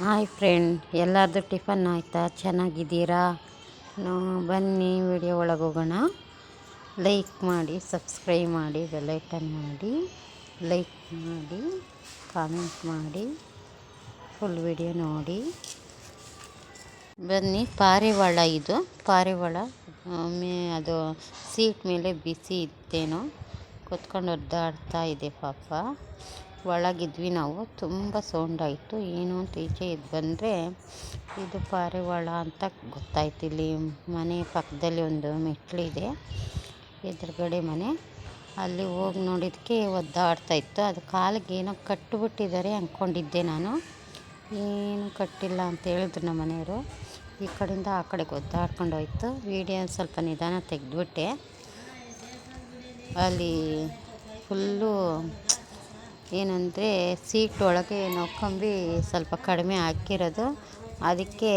Hi friend, ಎಲ್ಲರದು tiffin ಆಯಿತಾ? ಚೆನ್ನಾಗಿದ್ದೀರಾ? ಬನ್ನಿ ವಿಡಿಯೋ ಒಳಗೆ ಹೋಗೋಣ ಲೈಕ್ ಮಾಡಿ, ಸಬ್ಸ್ಕ್ರೈಬ್ ಮಾಡಿ ಬೆಲೈಟನ್ ಮಾಡಿ, ಲೈಕ್ ಮಾಡಿ, ಕಾಮೆಂಟ್ ಮಾಡಿ, ಫುಲ್ ವಿಡಿಯೋ ನೋಡಿ. ಬನ್ನಿ, ಪಾರಿವಾಳ ಇದು. ಪಾರಿವಾಳ ಮೇ, ಅದು ಸೀಟ್ ಮೇಲೆ ಬಿಸಿ ಇತ್ತೇನೋ. ಕುತ್ಕೊಂಡು ಒದ್ದಾಡ್ತಾ ಇದೆ ಪಾಪ. ಒಳಗಿದ್ವಿ ನಾವು. ತುಂಬ ಸೌಂಡಾಯಿತು ಏನು ಅಂತ ಈಚೆ ಇದು ಬಂದರೆ ಇದು ಪಾರಿವಾಳ ಅಂತ ಗೊತ್ತಾಯ್ತು. ಇಲ್ಲಿ ಮನೆ ಪಕ್ಕದಲ್ಲಿ ಒಂದು ಮೆಟ್ಲಿದೆ ಎದುರುಗಡೆ ಮನೆ. ಅಲ್ಲಿ ಹೋಗಿ ನೋಡಿದ್ದಕ್ಕೆ ಒದ್ದಾಡ್ತಾ ಇತ್ತು. ಅದು ಕಾಲಿಗೆ ಏನೋ ಕಟ್ಟಿಬಿಟ್ಟಿದ್ದಾರೆ ಅಂದ್ಕೊಂಡಿದ್ದೆ ನಾನು. ಏನು ಕಟ್ಟಿಲ್ಲ ಅಂತ ಹೇಳಿದ್ರು ನಮ್ಮ ಮನೆಯವರು. ಈ ಕಡೆಯಿಂದ ಆ ಕಡೆಗೆ ಒದ್ದಾಡ್ಕೊಂಡು ಹೋಯ್ತು. ವೀಡಿಯೋ ಸ್ವಲ್ಪ ನಿಧಾನ ತೆಗೆದ್ಬಿಟ್ಟೆ. ಅಲ್ಲಿ ಫುಲ್ಲು ಏನಂದರೆ ಸೀಟ್ ಒಳಗೆ ನಾವು ಕಂಬಿ ಸ್ವಲ್ಪ ಕಡಿಮೆ ಹಾಕಿರೋದು. ಅದಕ್ಕೆ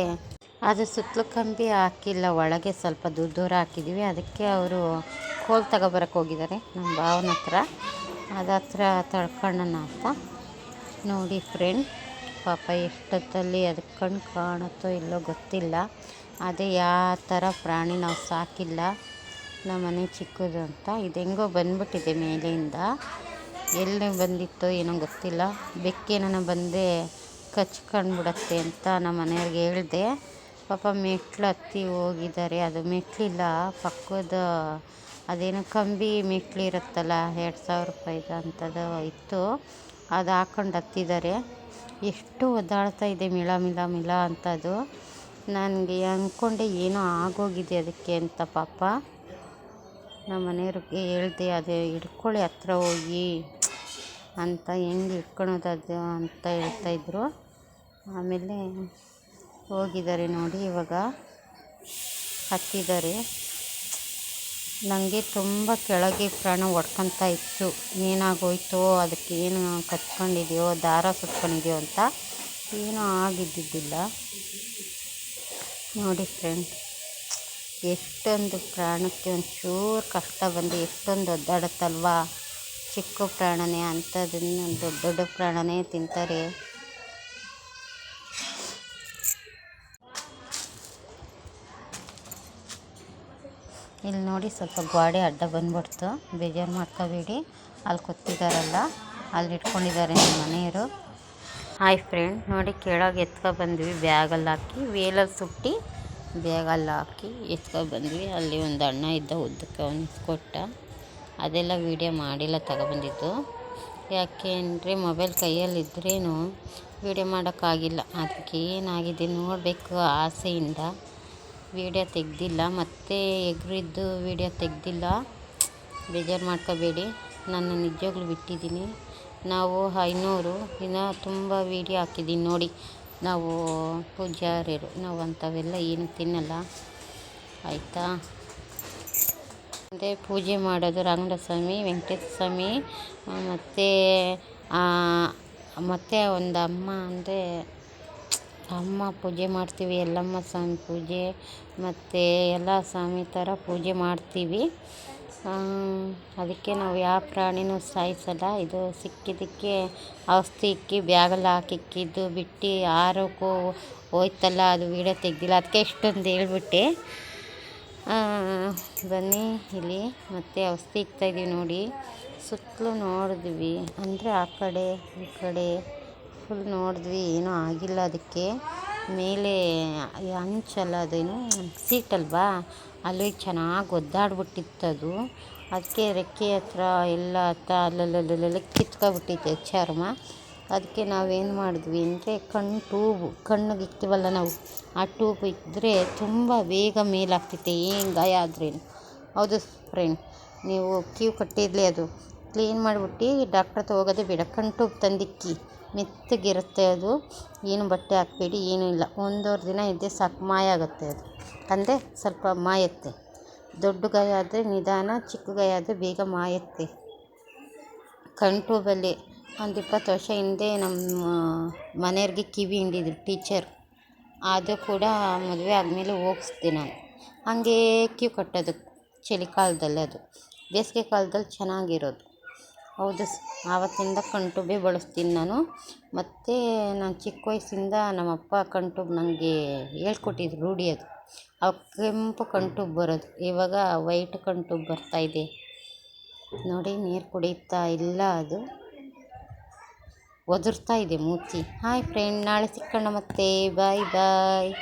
ಅದು ಸುತ್ತಲೂ ಕಂಬಿ ಹಾಕಿಲ್ಲ, ಒಳಗೆ ಸ್ವಲ್ಪ ದೂರ ದೂರ ಹಾಕಿದ್ದೀವಿ ಅದಕ್ಕೆ ಅವರು ಕೋಲ್ ತಗೊಬರಕ್ಕೆ ಹೋಗಿದ್ದಾರೆ ನಮ್ಮ ಭಾವನ ಹತ್ರ. ಅದು ಹತ್ರ ತಡ್ಕೊಳ್ಳೋಣ ಅಂತ. ನೋಡಿ ಫ್ರೆಂಡ್ ಪಾಪ ಎಷ್ಟೊತ್ತಲ್ಲಿ ಅದು ಕಣ್ಣು ಕಾಣುತ್ತೋ ಇಲ್ಲೋ ಗೊತ್ತಿಲ್ಲ. ಅದೇ ಯಾವ ಥರ ಪ್ರಾಣಿ ನಾವು ಸಾಕಿಲ್ಲ. ನಮ್ಮನೆ ಚಿಕ್ಕದು ಅಂತ. ಇದು ಹೆಂಗೋ ಬಂದ್ಬಿಟ್ಟಿದೆ ಮೇಲೆಯಿಂದ ಎಲ್ಲಿ ಬಂದಿತ್ತೋ ಏನೋ ಗೊತ್ತಿಲ್ಲ. ಬೆಕ್ಕೇನ ಬಂದೆ ಕಚ್ಕೊಂಡ್ಬಿಡತ್ತೆ ಅಂತ ನಮ್ಮ ಮನೆಯವ್ರಿಗೆ ಹೇಳಿದೆ. ಪಾಪ ಮೆಟ್ಲು ಹತ್ತಿ ಹೋಗಿದ್ದಾರೆ. ಅದು ಮೆಟ್ಲಿಲ್ಲ, ಪಕ್ಕದ ಅದೇನೋ ಕಂಬಿ ಮೆಟ್ಲು ಇರುತ್ತಲ್ಲ, ಎರಡು ಸಾವಿರ ರೂಪಾಯಿದು ಅಂಥದ್ದು ಇತ್ತು. ಅದು ಹಾಕ್ಕೊಂಡು ಹತ್ತಿದ್ದಾರೆ. ಎಷ್ಟು ಒದ್ದಾಡ್ತಾ ಇದೆ ಮಿಳ ಮಿಳ ಮಿಳ ಅಂತದು ನನಗೆ ಅಂದ್ಕೊಂಡೆ ಏನೋ ಆಗೋಗಿದೆ ಅದಕ್ಕೆ ಅಂತ ಪಾಪ. ನಮ್ಮ ಮನೆಯವ್ರಿಗೆ ಹೇಳ್ದೆ, ಅದು ಹಿಡ್ಕೊಳ್ಳಿ ಹತ್ರ ಹೋಗಿ. ಅಂತ ಹೆಂಗೆ ಇಟ್ಕೊಳೋದದು ಅಂತ ಹೇಳ್ತಾಯಿದ್ರು ಆಮೇಲೆ ಹೋಗಿದ್ದಾರೆ ನೋಡಿ, ಇವಾಗ ಹತ್ತಿದ್ದಾರೆ. ನನಗೆ ತುಂಬ ಕೆಳಗೆ ಪ್ರಾಣ ಹೊಡ್ಕೊತಾ ಇತ್ತು. ಏನಾಗೋಯ್ತೋ, ಅದಕ್ಕೆ ಏನು ಕಟ್ಕೊಂಡಿದೆಯೋ ದಾರ ಸುತ್ಕೊಂಡಿದೆಯೋ ಅಂತ ಏನೂ ಆಗಿದ್ದಿದ್ದಿಲ್ಲ. ನೋಡಿ ಫ್ರೆಂಡ್ ಎಷ್ಟೊಂದು ಪ್ರಾಣಕ್ಕೆ ಒಂಚೂರು ಕಷ್ಟ ಬಂದು ಎಷ್ಟೊಂದು ಒದ್ದಾಡುತ್ತಲ್ವಾ? ಚಿಕ್ಕ ಪ್ರಾಣನೇ ಅಂಥದನ್ನು ದೊಡ್ಡ ದೊಡ್ಡ ಪ್ರಾಣನೇ ತಿಂತಾರೆ. ಇಲ್ಲಿ ನೋಡಿ ಸ್ವಲ್ಪ ಗೋಡೆ ಅಡ್ಡ ಬಂದ್ಬಿಡ್ತು. ಬೇಜಾರು ಮಾಡ್ಕೋಬೇಡಿ. ಅಲ್ಲಿ ಕೊತ್ತಿದ್ದಾರಲ್ಲ ಅಲ್ಲಿ ಇಟ್ಕೊಂಡಿದ್ದಾರೆ ನಮ್ಮ ಮನೆಯವರು. ಹಾಯ್ ಫ್ರೆಂಡ್ ನೋಡಿ ಕೆಳಗೆ ಎತ್ಕೊ ಬಂದ್ವಿ, ಬ್ಯಾಗಲ್ಲಿ ಹಾಕಿ, ವೇಲಲ್ಲಿ ಸುಟ್ಟಿ ಬ್ಯಾಗಲ್ಲಿ ಹಾಕಿ ಎತ್ಕೊ ಬಂದ್ವಿ. ಅಲ್ಲಿ ಒಂದು ಅಣ್ಣ ಇದ್ದ ಉದ್ದಕ್ಕೆ ಅವನಿಗೆ ಕೊಟ್ಟ. ಅದೆಲ್ಲ ವೀಡಿಯೋ ಮಾಡಿಲ್ಲ ತಗೊಬಂದಿದ್ದು. ಯಾಕೆ ಅಂದರೆ ಮೊಬೈಲ್ ಕೈಯಲ್ಲಿದ್ದರೇನು ವೀಡಿಯೋ ಮಾಡೋಕ್ಕಾಗಿಲ್ಲ. ಅದಕ್ಕೆ ಏನಾಗಿದೆ ನೋಡಬೇಕು ಆಸೆಯಿಂದ. ವೀಡಿಯೋ ತೆಗೆದಿಲ್ಲ. ಮತ್ತು ಎಗ್ರಿದ್ದು ವೀಡಿಯೋ ತೆಗೆದಿಲ್ಲ. ಬೇಜಾರು ಮಾಡ್ಕೋಬೇಡಿ. ನಾನು ನಿಜವಾಗ್ಲೂ ಬಿಟ್ಟಿದ್ದೀನಿ. ನಾವು ಐನೂರು ದಿನ ತುಂಬ ವೀಡಿಯೋ ಹಾಕಿದ್ದೀನಿ ನೋಡಿ. ನಾವು ಪೂಜಾರಿರು ನಾವು ಅಂಥವೆಲ್ಲ ಏನು ತಿನ್ನಲ್ಲ. ಆಯಿತಾ? ಮತ್ತು ಪೂಜೆ ಮಾಡೋದು ರಾಘವೇಂದ್ರ ಸ್ವಾಮಿ ವೆಂಕಟೇಶ ಸ್ವಾಮಿ ಮತ್ತು ಮತ್ತು ಒಂದು ಅಮ್ಮ ಅಂದರೆ ಅಮ್ಮ ಪೂಜೆ ಮಾಡ್ತೀವಿ ಎಲ್ಲಮ್ಮ ಸ್ವಾಮಿ ಪೂಜೆ, ಮತ್ತು ಎಲ್ಲ ಸ್ವಾಮಿ ಥರ ಪೂಜೆ ಮಾಡ್ತೀವಿ. ಅದಕ್ಕೆ ನಾವು ಯಾವ ಪ್ರಾಣಿನೂ ಸಾಯಿಸಲ್ಲ. ಇದು ಸಿಕ್ಕಿದ್ದಕ್ಕೆ ಔಷಧಿ ಇಕ್ಕಿ ಬ್ಯಾಗಲ್ಲಿ ಹಾಕಿಕ್ಕಿದ್ದು ಬಿಟ್ಟು ಆರೋಕ್ಕೂ ಹೋಯ್ತಲ್ಲ, ಅದು ವೀಡಿಯೋ ತೆಗೆದಿಲ್ಲ. ಅದಕ್ಕೆ ಇಷ್ಟೊಂದು ಹೇಳ್ಬಿಟ್ಟೆ. ಬನ್ನಿ ಇಲ್ಲಿ. ಮತ್ತೆ ಔಷಧಿ ಇದೀವಿ ನೋಡಿ. ಸುತ್ತಲೂ ನೋಡಿದ್ವಿ. ಅಂದರೆ ಆ ಕಡೆ, ಈ ಕಡೆ ಫುಲ್ ನೋಡಿದ್ವಿ. ಏನೂ ಆಗಿಲ್ಲ ಅದಕ್ಕೆ. ಮೇಲೆ ಹಂಚಲ್ಲ ಅದೇನು ಸೀಟಲ್ವಾ ಅಲ್ಲಿ ಚೆನ್ನಾಗಿ ಒದ್ದಾಡ್ಬಿಟ್ಟಿತ್ತು ಅದು. ಅದಕ್ಕೆ ರೆಕ್ಕೆ ಹತ್ರ ಎಲ್ಲ ಹತ್ರ ಅಲ್ಲಲ್ಲಲ್ಲಲ್ಲಿ ಕಿತ್ಕೊಬಿಟ್ಟಿತ್ತು ಚರ್ಮ ಅದಕ್ಕೆ ನಾವೇನು ಮಾಡಿದ್ವಿ ಅಂದರೆ ಕಣ್ಣು ಟೂಬು ಕಣ್ಣಿಗೆ ಇಕ್ತೀವಲ್ಲ ನಾವು, ಆ ಟ್ಯೂಬ್ ಇದ್ದರೆ ತುಂಬ ಬೇಗ ಮೇಲಾಗ್ತೈತೆ ಏನು ಗಾಯ ಆದ್ರೇನು ಹೌದು ಫ್ರೆಂಡ್ ನೀವು ಕ್ಯೂ ಕಟ್ಟಿರಲಿ ಅದು. ಕ್ಲೀನ್ ಮಾಡಿಬಿಟ್ಟು ಡಾಕ್ಟ್ರ್ ಹತ್ರ ಹೋಗೋದೇ ಬೇಡ, ಕಣ್ಣು ಟ್ಯೂಬ್ ತಂದಿಕ್ಕಿ, ಮೆತ್ತಗಿರುತ್ತೆ ಅದು. ಏನು ಬಟ್ಟೆ ಹಾಕಬೇಡಿ, ಏನೂ ಇಲ್ಲ. ಒಂದೂವರೆ ದಿನ ಇದ್ದರೆ ಸಾಕು, ಮಾಯ ಆಗುತ್ತೆ ಅದು. ಅಂದರೆ ಸ್ವಲ್ಪ ಮಾಯತ್ತೆ. ದೊಡ್ಡ ಗಾಯ ಆದರೆ ನಿಧಾನ, ಚಿಕ್ಕ ಗಾಯ ಆದರೆ ಬೇಗ ಮಾಯತ್ತೆ. ಕಣ್ಣು ಟ್ಯೂಬಲ್ಲಿ ಒಂದು ಇಪ್ಪತ್ತು ವರ್ಷ ಹಿಂದೆ ನಮ್ಮ ಮನೆಯವ್ರಿಗೆ ಕಿವಿ ಹಿಂಡಿದ್ರು ಟೀಚರ್. ಅದು ಕೂಡ ಮದುವೆ ಆದಮೇಲೆ ಹೋಗಿಸ್ತೀನಿ ನಾನು. ಹಾಗೇ ಕ್ಯೂ ಕಟ್ಟೋದು ಚಳಿಗಾಲ್ದಲ್ಲಿ ಅದು. ಬೇಸಿಗೆ ಕಾಲದಲ್ಲಿ ಚೆನ್ನಾಗಿರೋದು. ಹೌದು ಸ್, ಆವತ್ತಿಂದ ಕಣ್ಟುಬ್ಬೆ ಬಳಸ್ತೀನಿ ನಾನು. ಮತ್ತು ನಾನು ಚಿಕ್ಕ ವಯಸ್ಸಿಂದ ನಮ್ಮಪ್ಪ ಕಣ್ಟುಬ್ ನನಗೆ ಹೇಳ್ಕೊಟ್ಟಿದ್ರು ರೂಢಿ ಅದು. ಆ ಕೆಂಪು ಕಣ್ಟುಬ್ ಬರೋದು. ಇವಾಗ ವೈಟ್ ಕಣ್ಟುಬ್ ಬರ್ತಾಯಿದೆ ನೋಡಿ ನೀರು ಕುಡಿತಾ ಇಲ್ಲ ಅದು. ಒದರ್ತಾ ಇದೆ ಮೂತಿ. ಹಾಯ್ ಫ್ರೆಂಡ್ ನಾಳೆ ಸಿಕ್ಕೋಣ ಮತ್ತೆ. ಬಾಯ್ ಬಾಯ್